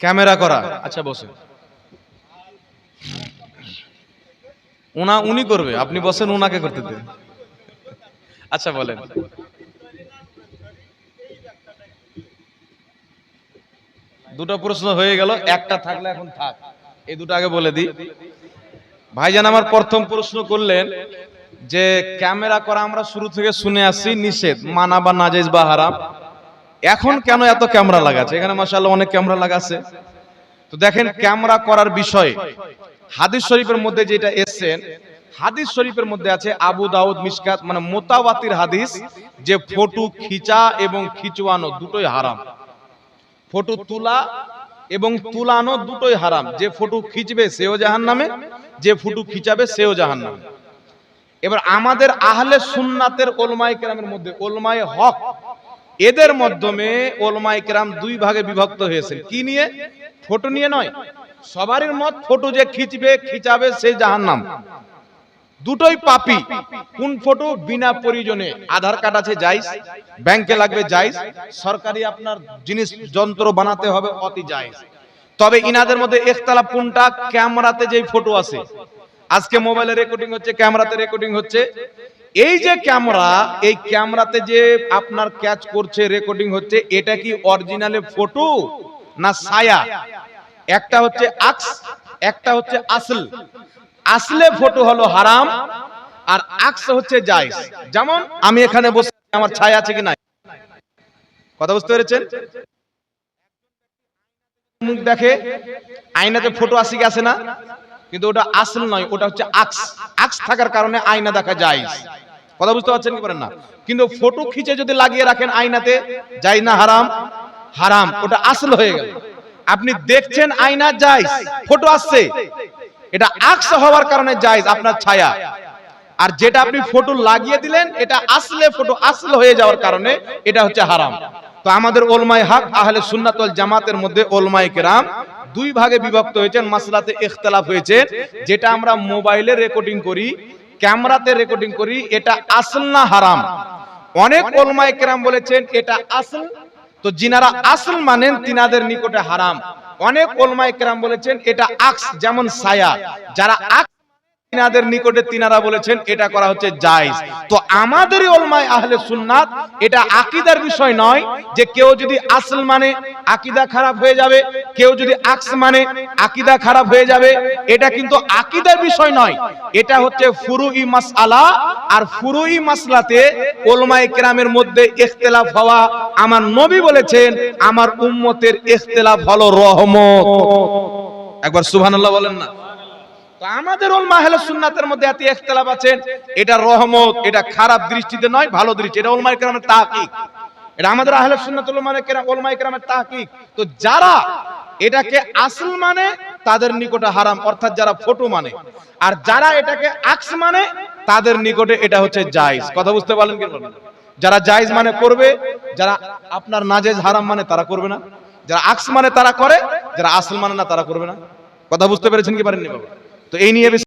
Camera করা। আচ্ছা বসে। উনা করবে, আপনি বসেন, উনাকে করতে দেন। আচ্ছা বলেন। দুটো প্রশ্ন হয়ে গেল, একটা থাকলে এখন থাক। এই দুটো আগে বলে দিই। ভাইজান, আমার প্রথম প্রশ্ন করলেন যে, ক্যামেরা করা আমরা শুরু থেকে শুনে আসছি নিষেধ, মানা বা নাজেজ বা হারাম। এখন কেন এত ক্যামেরা লাগাচ্ছে? এখানে মাসাল্লাহ অনেক ক্যামেরা লাগাচ্ছে। তো দেখেন ক্যামেরা করার বিষয়ে। হাদিস শরীফের মধ্যে যেটা এসছেন হাদিস শরীফের মধ্যে আছে আবু দাউদ মিসকাত মানে মোতাবাতির হাদিস যে ফটো খিচা এবং খিচুয়ানো দুটোই হারাম। ফটো তোলা এবং তুলানো দুটোই হারাম। যে ফটো খিচবে সেও জাহান নামে যে ফটো খিচাবে সেও জাহান নামে এবার আমাদের আহলে সুন্নাতের ওলমাই কেরামের মধ্যে ওলমাই হক এদের মাধ্যমে ওলমাই কেরাম দুই ভাগে বিভক্ত হয়েছে কি নিয়ে? ফটো নিয়ে নয়। সবারই মত ফটো যে খিচবে, খিচাবে সে জাহান্নাম। দুটোই পাপি। কোন ফটো? বিনা প্রয়োজনে। আধার কার্ড আছে যাইস ব্যাংকে লাগবে যাইস সরকারি আপনার জিনিস, যন্ত্র বানাতে হবে, অতি যাইস তবে ইনাদের মধ্যে একতলাপ কোনটা? ক্যামেরাতে যেই ফটো আছে। আজকে মোবাইলে রেকর্ডিং হচ্ছে, ক্যামেরাতে রেকর্ডিং হচ্ছে। এই যে ক্যামেরা, এই ক্যামেরাতে যে আপনার ক্যাচ করছে রেকর্ডিং হচ্ছে, এটা কি অরিজিনালে ফটো না ছায়া? একটা হচ্ছে আকস, একটা হচ্ছে আসল। আসলে ফটো হলো হারাম, আর আক্স হচ্ছে জায়েজ। যেমন আমি এখানে বসে আমার ছায়া আছে কি নাই? কথা বুঝতে পেরেছেন? মুখ দেখে, আয়নাতে ফটো আসি কি আসে না? কিন্তু ওটা আসল নয়, ওটা হচ্ছে আকস। আকস থাকার কারণে আয়না দেখা যায়। কথা বুঝতে পারছেন কি পারেন না? কিন্তু ফটো খিচে যদি লাগিয়ে রাখেন আয়নাতে, যাই না হারাম হারাম, ওটা আসল হয়ে গেল। আপনি দেখছেন আয়না, যাই, ফটো আসছে। এটা আক্স হওয়ার কারণে যাইজ আপনার ছায়া। আর যেটা আপনি ফটো লাগিয়ে দিলেন, এটা আসলে ফটো আসল হয়ে যাওয়ার কারণে এটা হচ্ছে হারাম। তো আমাদের ওলমাই হক, আহলে সুন্নাত ওয়াল জামাতের মধ্যে ওলমাই কেরাম দুই ভাগে বিভক্ত হয়েছেন, মাসলাতে ইখতলাফ হয়েছে, যেটা আমরা মোবাইলে রেকর্ডিং করি, ক্যামেরাতে রেকর্ডিং করি, এটা আসল না হারাম? অনেক ওলমায় কেরাম বলেছেন, এটা আসল। তো যিনারা আসল মানেন, তিনাদের নিকটে হারাম। অনেক ওলমায় কেরাম বলেছেন, এটা আক্স, যেমন সায়া যারা আকস তিনাদের নিকটে তিনারা বলেছেন, এটা করা হচ্ছে জায়েজ। তো আমাদেরই ওলমায় আহলে সুন্নাত, এটা আকীদার বিষয় নয় যে কেউ যদি আসল মানে আকীদা খারাপ হয়ে যাবে, কেউ যদি মানে আকীদা খারাপ হয়ে যাবে, এটা কিন্তু আকীদার বিষয় নয়। এটা হচ্ছে ফুরুই আর ফুরুই মাসলাতে ওলমায়ে কেরামের মধ্যে ইখতিলাফ হওয়া। আমার নবী বলেছেন, আমার উম্মতের ইখতিলাফ হলো রহমত। একবার সুবহানাল্লাহ বলেন না। আমাদের ওল মাহেল সুন্নাতের মধ্যে এত ইখতিলাফ আছেন এটা রহমত, এটা খারাপ দৃষ্টিতে নয়, ভালো দৃষ্টি। এটা ওলমায়ে কেরামের তাহকিক। এটা আমাদের আহলে সুন্নাতুল মানে কেরাম ওলমায়ে কেরামের তাহকিক। তো যারা এটাকে আসল মানে তাদের নিকটে হারাম, অর্থাৎ যারা ফটো মানে। আর যারা এটাকে আক্স মানে তাদের নিকটে এটা হচ্ছে জায়েজ। কথা বুঝতে পারলেন কি? যারা জায়েজ মানে করবে, যারা আপনার নাজেজ হারাম মানে তারা করবে না। যারা আক্স মানে তারা করে, যারা আসল মানে না, তারা করবে না। কথা বুঝতে পেরেছেন কি পারেননি বাবা? তো এই নিয়ে